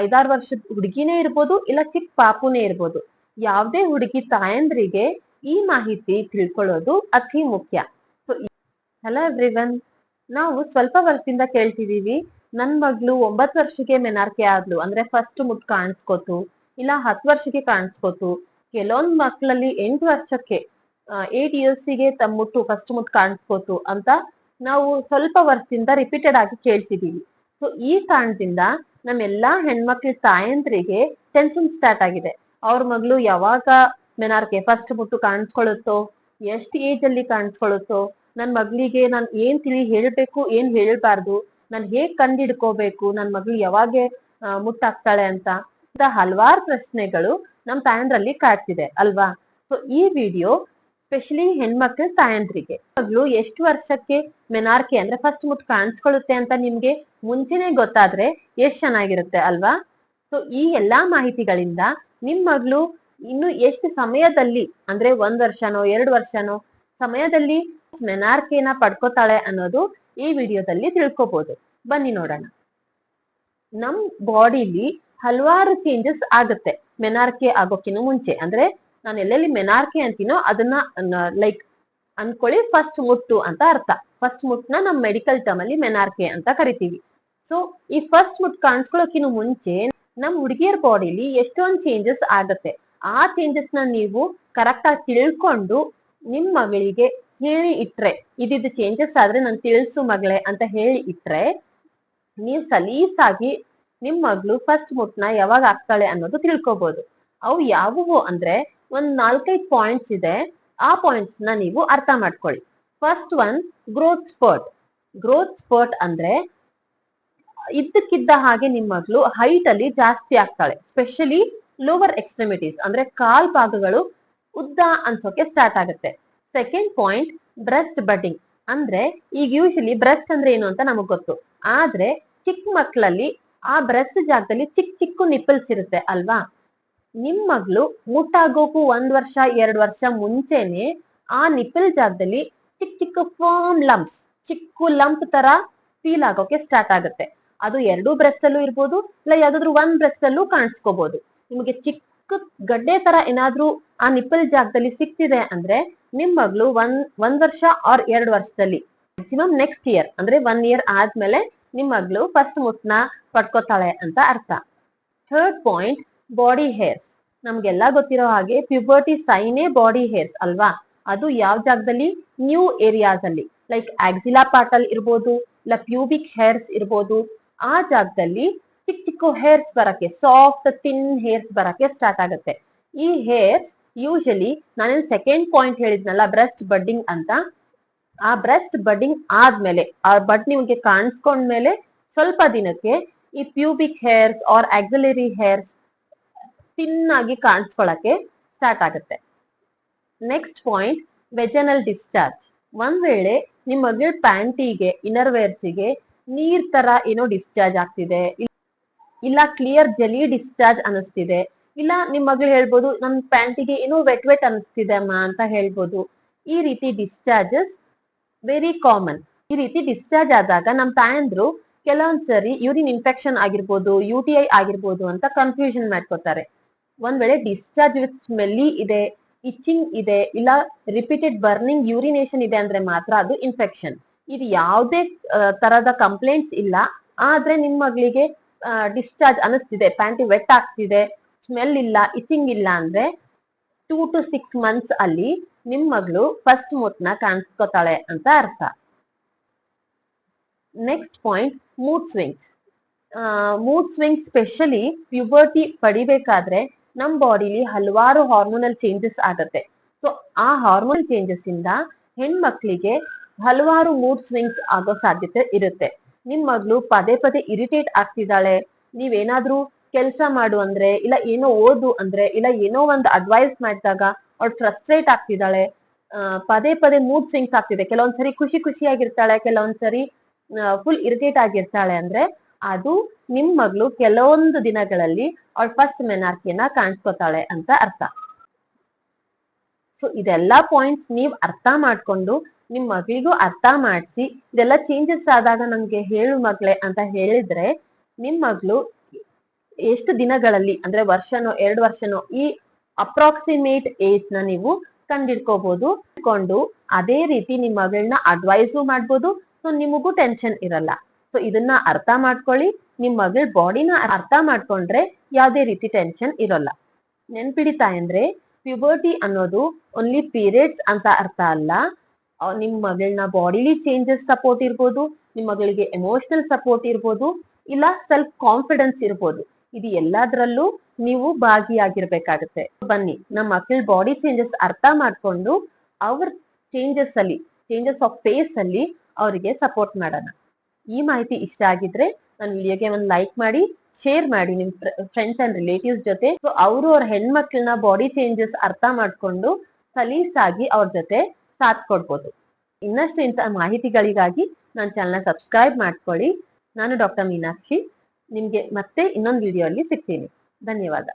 ಐದಾರು ವರ್ಷದ ಹುಡುಗಿನೇ ಇರ್ಬೋದು, ಇಲ್ಲ ಚಿಕ್ಕ ಪಾಪುನೇ ಇರ್ಬೋದು. ಯಾವುದೇ ಹುಡುಗಿ ತಾಯಂದ್ರಿಗೆ ಈ ಮಾಹಿತಿ ತಿಳ್ಕೊಳ್ಳೋದು ಅತಿ ಮುಖ್ಯ. ಸೊ ಹಲೋ ಎವ್ರಿವನ್ ನಾವು ಸ್ವಲ್ಪ ವರ್ಷದಿಂದ ಕೇಳ್ತಿದೀವಿ. ನನ್ ಮಗ್ಳು ಒಂಬತ್ ವರ್ಷಕ್ಕೆ ಮೆನಾರ್ಕೆ ಆದ್ಲು. ಅಂದ್ರೆ ಫಸ್ಟ್ ಮುಟ್ ಕಾಣಿಸ್ಕೋತು, ಇಲ್ಲ ಹತ್ತು ವರ್ಷಕ್ಕೆ ಕಾಣಿಸ್ಕೋತು. ಕೆಲವೊಂದ್ ಮಕ್ಳಲ್ಲಿ ಎಂಟು ವರ್ಷಕ್ಕೆ ಏಟ್ ಇಯರ್ಸ್ಗೆ ತಮ್ಮ ಮುಟ್ಟು ಫಸ್ಟ್ ಮುಟ್ ಕಾಣಿಸ್ಕೋತು ಅಂತ ನಾವು ಸ್ವಲ್ಪ ವರ್ಷದಿಂದ ರಿಪೀಟೆಡ್ ಆಗಿ ಕೇಳ್ತಿದೀವಿ. ಸೊ ಈ ಕಾರಣದಿಂದ ನಮ್ಮೆಲ್ಲಾ ಹೆಣ್ಮಕ್ಳ ತಾಯಂದ್ರಿಗೆ ಟೆನ್ಷನ್ ಸ್ಟಾರ್ಟ್ ಆಗಿದೆ. ಅವ್ರ ಮಗಳು ಯಾವಾಗ ಮೆನಾರ್ಕೆ ಫಸ್ಟ್ ಮುಟ್ಟು ಕಾಣಿಸ್ಕೊಳುತ್ತೋ ಎಷ್ಟ್ ಏಜ್ ಅಲ್ಲಿ ಕಾಣಿಸ್ಕೊಳುತ್ತೋ ನನ್ ಮಗಳಿಗೆ ನಾನ್ ಏನ್ ತಿಳಿ ಹೇಳ್ಬೇಕು, ಏನ್ ಹೇಳ್ಬಾರ್ದು, ನಾನ್ ಹೇಗ್ ಕಂಡಿಡ್ಕೋಬೇಕು ನನ್ ಮಗಳು ಯಾವಾಗ ಮುಟ್ಟಾಗ್ತಾಳೆ ಅಂತ ಹಲವಾರು ಪ್ರಶ್ನೆಗಳು ನಮ್ ತಾಯಂದ್ರಲ್ಲಿ ಕಾಡ್ತಿದೆ, ಅಲ್ವಾ? ಸೊ ಈ ವಿಡಿಯೋ ಸ್ಪೆಷಲಿ ಹೆಣ್ಮಕ್ಳು ಸಾಯಂತ್ರಿಗೆ ಮಗಳು ಎಷ್ಟು ವರ್ಷಕ್ಕೆ ಮೆನಾರ್ಕೆ ಅಂದ್ರೆ ಫಸ್ಟ್ ಮುಟ್ ಕಾಣಿಸ್ಕೊಳ್ಳುತ್ತೆ ಅಂತ ನಿಮ್ಗೆ ಮುಂಚೆನೆ ಗೊತ್ತಾದ್ರೆ ಎಷ್ಟ್ ಚೆನ್ನಾಗಿರುತ್ತೆ ಅಲ್ವಾ? ಸೊ ಈ ಎಲ್ಲಾ ಮಾಹಿತಿಗಳಿಂದ ನಿಮ್ ಮಗಳು ಇನ್ನು ಎಷ್ಟು ಸಮಯದಲ್ಲಿ, ಅಂದ್ರೆ ಒಂದ್ ವರ್ಷನೋ, ಎರಡು ವರ್ಷನೋ ಸಮಯದಲ್ಲಿ ಮೆನಾರ್ಕೆನ ಪಡ್ಕೋತಾಳೆ ಅನ್ನೋದು ಈ ವಿಡಿಯೋದಲ್ಲಿ ತಿಳ್ಕೊಬಹುದು ಬನ್ನಿ ನೋಡೋಣ. ನಮ್ ಬಾಡಿಲಿ ಹಲವಾರು ಚೇಂಜಸ್ ಆಗುತ್ತೆ ಮೆನಾರ್ಕೆ ಆಗೋಕಿನ ಮುಂಚೆ. ಅಂದ್ರೆ ನಾನು ಎಲ್ಲೆಲ್ಲಿ ಮೆನಾರ್ಕೆ ಅಂತೀನೋ ಅದನ್ನ ಲೈಕ್ ಅನ್ಕೊಳ್ಳಿ ಫಸ್ಟ್ ಮುಟ್ಟು ಅಂತ ಅರ್ಥ. ಫಸ್ಟ್ ಮುಟ್ನ ನಮ್ ಮೆಡಿಕಲ್ ಟರ್ಮ್ ಅಲ್ಲಿ ಮೆನಾರ್ಕೆ ಅಂತ ಕರಿತೀವಿ. ಸೊ ಈ ಫಸ್ಟ್ ಮುಟ್ ಕಾಣಿಸ್ಕೊಳ್ಳೋಕಿನ ಮುಂಚೆ ನಮ್ ಹುಡುಗಿಯರ್ ಬಾಡಿಲಿ ಎಷ್ಟೊಂದು ಚೇಂಜಸ್ ಆಗತ್ತೆ. ಆ ಚೇಂಜಸ್ನ ನೀವು ಕರೆಕ್ಟ್ ಆಗಿ ತಿಳ್ಕೊಂಡು ನಿಮ್ ಮಗಳಿಗೆ ಹೇಳಿ ಇಟ್ರೆ ಇದಿದ್ದು ಚೇಂಜಸ್ ಆದ್ರೆ ನಾನು ತಿಳಿಸು ಮಗಳೇ ಅಂತ ಹೇಳಿ ಇಟ್ರೆ, ನೀವ್ ಸಲೀಸಾಗಿ ನಿಮ್ ಮಗಳು ಫಸ್ಟ್ ಮುಟ್ನ ಯಾವಾಗ ಆಗ್ತಾಳೆ ಅನ್ನೋದು ತಿಳ್ಕೊಬಹುದು ಅವು ಯಾವುವು ಅಂದ್ರೆ ಒಂದ್ ನಾಲ್ಕೈದು ಪಾಯಿಂಟ್ಸ್ ಇದೆ. ಆ ಪಾಯಿಂಟ್ಸ್ನ ನೀವು ಅರ್ಥ ಮಾಡ್ಕೊಳ್ಳಿ. First one growth spurt growth spurt ಅಂದ್ರೆ ಇದ್ದಕ್ಕಿದ್ದ ಹಾಗೆ ನಿಮ್ಮ ಮಗಳು ಹೈಟ್ ಅಲ್ಲಿ ಜಾಸ್ತಿ ಆಗ್ತಾಳೆ. ಸ್ಪೆಷಲಿ ಲೋವರ್ ಎಕ್ಸ್ಟ್ರಿಮಿಟೀಸ್ ಅಂದ್ರೆ ಕಾಲ್ ಭಾಗಗಳು ಉದ್ದ ಅನ್ಸೋಕೆ ಸ್ಟಾರ್ಟ್ ಆಗುತ್ತೆ. ಸೆಕೆಂಡ್ ಪಾಯಿಂಟ್ ಬ್ರೆಸ್ಟ್ ಬಡ್ಡಿಂಗ್ ಅಂದ್ರೆ ಈಗ ಯೂಶಲಿ ಬ್ರೆಸ್ಟ್ ಅಂದ್ರೆ ಏನು ಅಂತ ನಮಗ್ ಗೊತ್ತು. ಆದ್ರೆ ಚಿಕ್ಕ ಮಕ್ಕಳಲ್ಲಿ ಆ ಬ್ರೆಸ್ಟ್ ಜಾಗದಲ್ಲಿ ಚಿಕ್ಕ ಚಿಕ್ಕ ನಿಪ್ಪಲ್ಸ್ ಇರುತ್ತೆ ಅಲ್ವಾ? ನಿಮ್ ಮಗಳು ಮುಟ್ಟಾಗೋಕು ಒಂದ್ ವರ್ಷ, ಎರಡ್ ವರ್ಷ ಮುಂಚೆನೆ ಆ ನಿಪ್ಪಲ್ ಜಾಗದಲ್ಲಿ ಚಿಕ್ಕ ಚಿಕ್ಕ ಫಾರ್ಮ್ ಲಂಪ್ಸ್, ಚಿಕ್ಕ ಲಂಪ್ ತರ ಫೀಲ್ ಆಗೋಕೆ ಸ್ಟಾರ್ಟ್ ಆಗುತ್ತೆ. ಅದು ಎರಡು ಬ್ರೆಸ್ಟ್ ಅಲ್ಲೂ ಇರ್ಬೋದು, ಇಲ್ಲ ಯಾವ್ದಾದ್ರು ಒಂದ್ ಬ್ರೆಸ್ಟ್ ಅಲ್ಲೂ ಕಾಣಿಸ್ಕೋಬಹುದು ನಿಮಗೆ ಚಿಕ್ಕ ಗಡ್ಡೆ ತರ ಏನಾದ್ರೂ ಆ ನಿಪ್ಪಲ್ ಜಾಗದಲ್ಲಿ ಸಿಕ್ತಿದೆ ಅಂದ್ರೆ ನಿಮ್ ಮಗಳು ಒಂದ್ ಒಂದ್ ವರ್ಷ ಆರ್ ಎರಡ್ ವರ್ಷದಲ್ಲಿ ಮ್ಯಾಕ್ಸಿಮಮ್ ನೆಕ್ಸ್ಟ್ ಇಯರ್ ಅಂದ್ರೆ ಒನ್ ಇಯರ್ ಆದ್ಮೇಲೆ ನಿಮ್ ಮಗಳು ಫಸ್ಟ್ ಮುಟ್ನ ಪಡ್ಕೋತಾಳೆ ಅಂತ ಅರ್ಥ. ಥರ್ಡ್ ಪಾಯಿಂಟ್ ಬಾಡಿ ಹೇರ್ಸ್ ನಮ್ಗೆಲ್ಲ ಗೊತ್ತಿರೋ ಹಾಗೆ ಪ್ಯೂಬರ್ಟಿ ಸೈನೇ ಬಾಡಿ ಹೇರ್ಸ್ ಅಲ್ವಾ? ಅದು ಯಾವ ಜಾಗದಲ್ಲಿ? ನ್ಯೂ ಏರಿಯಾಸ್ ಅಲ್ಲಿ. ಲೈಕ್ ಆಕ್ಸಿಲಾ ಪಾರ್ಟಲ್ ಇರ್ಬೋದು, ಇಲ್ಲ ಪ್ಯೂಬಿಕ್ ಹೇರ್ಸ್ ಇರ್ಬೋದು. ಆ ಜಾಗದಲ್ಲಿ ಚಿಕ್ಕ ಚಿಕ್ಕ ಹೇರ್ಸ್ ಬರಕ್ಕೆ ಸಾಫ್ಟ್ ತಿನ್ ಹೇರ್ಸ್ ಬರಕ್ಕೆ ಸ್ಟಾರ್ಟ್ ಆಗುತ್ತೆ. ಈ ಹೇರ್ಸ್ ಯೂಶಲಿ ನಾನೇನ್ ಸೆಕೆಂಡ್ ಪಾಯಿಂಟ್ ಹೇಳಿದ್ನಲ್ಲ ಬ್ರೆಸ್ಟ್ ಬಡ್ಡಿಂಗ್ ಅಂತ. ಆ ಬ್ರೆಸ್ಟ್ ಬಡ್ಡಿಂಗ್ ಆದ್ಮೇಲೆ, ಆ ಬಡ್ ನಿಮಗೆ ಕಾಣಿಸ್ಕೊಂಡ್ಮೇಲೆ ಸ್ವಲ್ಪ ದಿನಕ್ಕೆ ಈ pubic hairs or axillary hairs ತಿನ್ನಾಗಿ ಕಾಣಿಸ್ಕೊಳಕ್ಕೆ ಸ್ಟಾರ್ಟ್ ಆಗುತ್ತೆ. ನೆಕ್ಸ್ಟ್ ಪಾಯಿಂಟ್ ವೆಜನಲ್ ಡಿಸ್ಚಾರ್ಜ್ ಒಂದ್ ವೇಳೆ ನಿಮ್ಮ ಮಗಳ ಪ್ಯಾಂಟಿಗೆ ಇನ್ನರ್ ವೇರ್ಸಿಗೆ ನೀರ್ ತರ ಏನೋ ಡಿಸ್ಚಾರ್ಜ್ ಆಗ್ತಿದೆ ಇಲ್ಲ ಕ್ಲಿಯರ್ ಜಲಿ ಡಿಸ್ಚಾರ್ಜ್ ಅನಿಸ್ತಿದೆ, ಇಲ್ಲ ನಿಮ್ ಮಗಳು ಹೇಳ್ಬೋದು, ನಮ್ ಪ್ಯಾಂಟಿಗೆ ಏನೋ ವೆಟ್ ವೆಟ್ ಅನಿಸ್ತಿದೆ ಅಮ್ಮ ಅಂತ ಹೇಳ್ಬೋದು, ಈ ರೀತಿ ಡಿಸ್ಚಾರ್ಜಸ್ ವೆರಿ ಕಾಮನ್ ಈ ರೀತಿ ಡಿಸ್ಚಾರ್ಜ್ ಆದಾಗ ನಮ್ ತಾಯಂದ್ರು ಕೆಲವೊಂದ್ಸರಿ ಯೂರಿನ್ ಇನ್ಫೆಕ್ಷನ್ ಆಗಿರ್ಬೋದು ಯು ಟಿ ಐ ಆಗಿರ್ಬೋದು ಅಂತ ಕನ್ಫ್ಯೂಷನ್ ಮಾಡ್ಕೋತಾರೆ. ಒಂದ್ ವೇಳೆ ಡಿಸ್ಚಾರ್ಜ್ ವಿತ್ ಸ್ಮೆಲ್ಲಿ ಇದೆ ಇಚಿಂಗ್ ಇದೆ, ಇಲ್ಲ ರಿಪೀಟೆಡ್ ಬರ್ನಿಂಗ್ ಯೂರಿನೇಷನ್ ಇದೆ ಅಂದ್ರೆ ಮಾತ್ರ ಅದು ಇನ್ಫೆಕ್ಷನ್ ಇದು ಯಾವುದೇ ತರದ ಕಂಪ್ಲೇಂಟ್ಸ್ ಇಲ್ಲ. ಆದ್ರೆ ನಿಮ್ ಮಗಳಿಗೆ ಡಿಸ್ಚಾರ್ಜ್ ಅನಿಸ್ತಿದೆ ಪ್ಯಾಂಟಿ ವೆಟ್ ಆಗ್ತಿದೆ ಸ್ಮೆಲ್ ಇಲ್ಲ ಇಚಿಂಗ್ ಇಲ್ಲ ಅಂದ್ರೆ ಟೂ ಟು ಸಿಕ್ಸ್ ಮಂತ್ಸ್ ಅಲ್ಲಿ ನಿಮ್ ಮಗಳು ಫಸ್ಟ್ ಮೂಟ್ನ ಕಾಣಿಸ್ಕೋತಾಳೆ ಅಂತ ಅರ್ಥ. Next point mood swings mood swing specially puberty ಪಡಿಬೇಕಾದ್ರೆ ನಮ್ ಬಾಡಿಲಿ ಹಲವಾರು ಹಾರ್ಮೋನಲ್ ಚೇಂಜಸ್ ಆಗತ್ತೆ. ಸೊ ಆ ಹಾರ್ಮೋನಲ್ ಚೇಂಜಸ್ ಇಂದ ಹೆಣ್ಮಕ್ಳಿಗೆ ಹಲವಾರು ಮೂಡ್ ಸ್ವಿಂಗ್ಸ್ ಆಗೋ ಸಾಧ್ಯತೆ ಇರುತ್ತೆ. ನಿಮ್ ಮಗಳು ಪದೇ ಪದೇ ಇರಿಟೇಟ್ ಆಗ್ತಿದ್ದಾಳೆ. ನೀವೇನಾದ್ರೂ ಕೆಲಸ ಮಾಡು ಅಂದ್ರೆ, ಇಲ್ಲ ಏನೋ ಓದು ಅಂದ್ರೆ, ಇಲ್ಲ ಏನೋ ಒಂದು ಅಡ್ವೈಸ್ ಮಾಡಿದಾಗ ಅವ್ರು ಫ್ರಸ್ಟ್ರೇಟ್ ಆಗ್ತಿದ್ದಾಳೆ ಪದೇ ಪದೇ ಮೂಡ್ ಸ್ವಿಂಗ್ಸ್ ಆಗ್ತಿದೆ. ಕೆಲವೊಂದ್ಸರಿ ಖುಷಿ ಖುಷಿಯಾಗಿರ್ತಾಳೆ, ಕೆಲವೊಂದ್ಸರಿ ಫುಲ್ ಇರಿಟೇಟ್ ಆಗಿರ್ತಾಳೆ ಅಂದ್ರೆ ಅದು ನಿಮ್ ಮಗಳು ಕೆಲವೊಂದು ದಿನಗಳಲ್ಲಿ ಅವಳ ಫಸ್ಟ್ ಮೆನಾರ್ಕಿಯನ್ನ ಕಾಣಿಸ್ಕೊತಾಳೆ ಅಂತ ಅರ್ಥ. ಸೊ ಇದೆಲ್ಲಾ ಪಾಯಿಂಟ್ಸ್ ನೀವ್ ಅರ್ಥ ಮಾಡ್ಕೊಂಡು ನಿಮ್ ಮಗಳಿಗೂ ಅರ್ಥ ಮಾಡಿಸಿ, ಇದೆಲ್ಲ ಚೇಂಜಸ್ ಆದಾಗ ನಮ್ಗೆ ಹೇಳು ಮಗಳೇ ಅಂತ ಹೇಳಿದ್ರೆ ನಿಮ್ ಮಗಳು ಎಷ್ಟು ದಿನಗಳಲ್ಲಿ, ಅಂದ್ರೆ ವರ್ಷನೋ, ಎರಡು ವರ್ಷನೋ, ಈ ಅಪ್ರಾಕ್ಸಿಮೇಟ್ ಏಜ್ನ ನೀವು ಕಂಡಿಡ್ಕೋಬಹುದು ಕೊಂಡು ಅದೇ ರೀತಿ ನಿಮ್ ಮಗಳನ್ನ ಅಡ್ವೈಸು ಮಾಡ್ಬೋದು. ಸೊ ನಿಮಗೂ ಟೆನ್ಷನ್ ಇರಲ್ಲ. ಸೊ ಇದನ್ನ ಅರ್ಥ ಮಾಡ್ಕೊಳ್ಳಿ. ನಿಮ್ ಮಗಳ ಬಾಡಿನ ಅರ್ಥ ಮಾಡ್ಕೊಂಡ್ರೆ ಯಾವ್ದೇ ರೀತಿ ಟೆನ್ಷನ್ ಇರೋಲ್ಲ. ನೆನ್ಪಿಡಿ ತಾಯಂದ್ರೆ ಪ್ಯೂಬರ್ಟಿ ಅನ್ನೋದು ಓನ್ಲಿ ಪೀರಿಯಡ್ಸ್ ಅಂತ ಅರ್ಥ ಅಲ್ಲ. ನಿಮ್ ಮಗಳನ್ನ ಬಾಡಿಲಿ ಚೇಂಜಸ್ ಸಪೋರ್ಟ್ ಇರ್ಬೋದು, ನಿಮ್ ಮಗಳಿಗೆ ಎಮೋಷನಲ್ ಸಪೋರ್ಟ್ ಇರ್ಬೋದು, ಇಲ್ಲ ಸೆಲ್ಫ್ ಕಾನ್ಫಿಡೆನ್ಸ್ ಇರ್ಬೋದು. ಇದು ಎಲ್ಲದರಲ್ಲೂ ನೀವು ಭಾಗಿಯಾಗಿರ್ಬೇಕಾಗತ್ತೆ. ಬನ್ನಿ ನಮ್ಮ ಮಕ್ಕಳ ಬಾಡಿ ಚೇಂಜಸ್ ಅರ್ಥ ಮಾಡ್ಕೊಂಡು ಅವ್ರ ಚೇಂಜಸ್ ಅಲ್ಲಿ ಚೇಂಜಸ್ ಆಫ್ ಫೇಸ್ ಅಲ್ಲಿ ಅವರಿಗೆ ಸಪೋರ್ಟ್ ಮಾಡೋಣ. ಈ ಮಾಹಿತಿ ಇಷ್ಟ ಆಗಿದ್ರೆ ನನ್ನ ವಿಡಿಯೋಗೆ ಒಂದು ಲೈಕ್ ಮಾಡಿ ಶೇರ್ ಮಾಡಿ ನಿಮ್ ಫ್ರೆಂಡ್ಸ್ ಅಂಡ್ ರಿಲೇಟಿವ್ಸ್ ಜೊತೆ. ಸೊ ಅವರು ಅವ್ರ ಹೆಣ್ಮಕ್ಳನ್ನ ಬಾಡಿ ಚೇಂಜಸ್ ಅರ್ಥ ಮಾಡ್ಕೊಂಡು ಸಲೀಸಾಗಿ ಅವ್ರ ಜೊತೆ ಸಾಥ್ ಕೊಡ್ಬೋದು. ಇನ್ನಷ್ಟು ಇಂಥ ಮಾಹಿತಿಗಳಿಗಾಗಿ ನನ್ನ ಚಾನಲ್ನ ಸಬ್ಸ್ಕ್ರೈಬ್ ಮಾಡ್ಕೊಳ್ಳಿ. ನಾನು ಡಾಕ್ಟರ್ ಮೀನಾಕ್ಷಿ. ನಿಮ್ಗೆ ಮತ್ತೆ ಇನ್ನೊಂದು ವಿಡಿಯೋ ಅಲ್ಲಿ ಸಿಗ್ತೀನಿ. ಧನ್ಯವಾದ.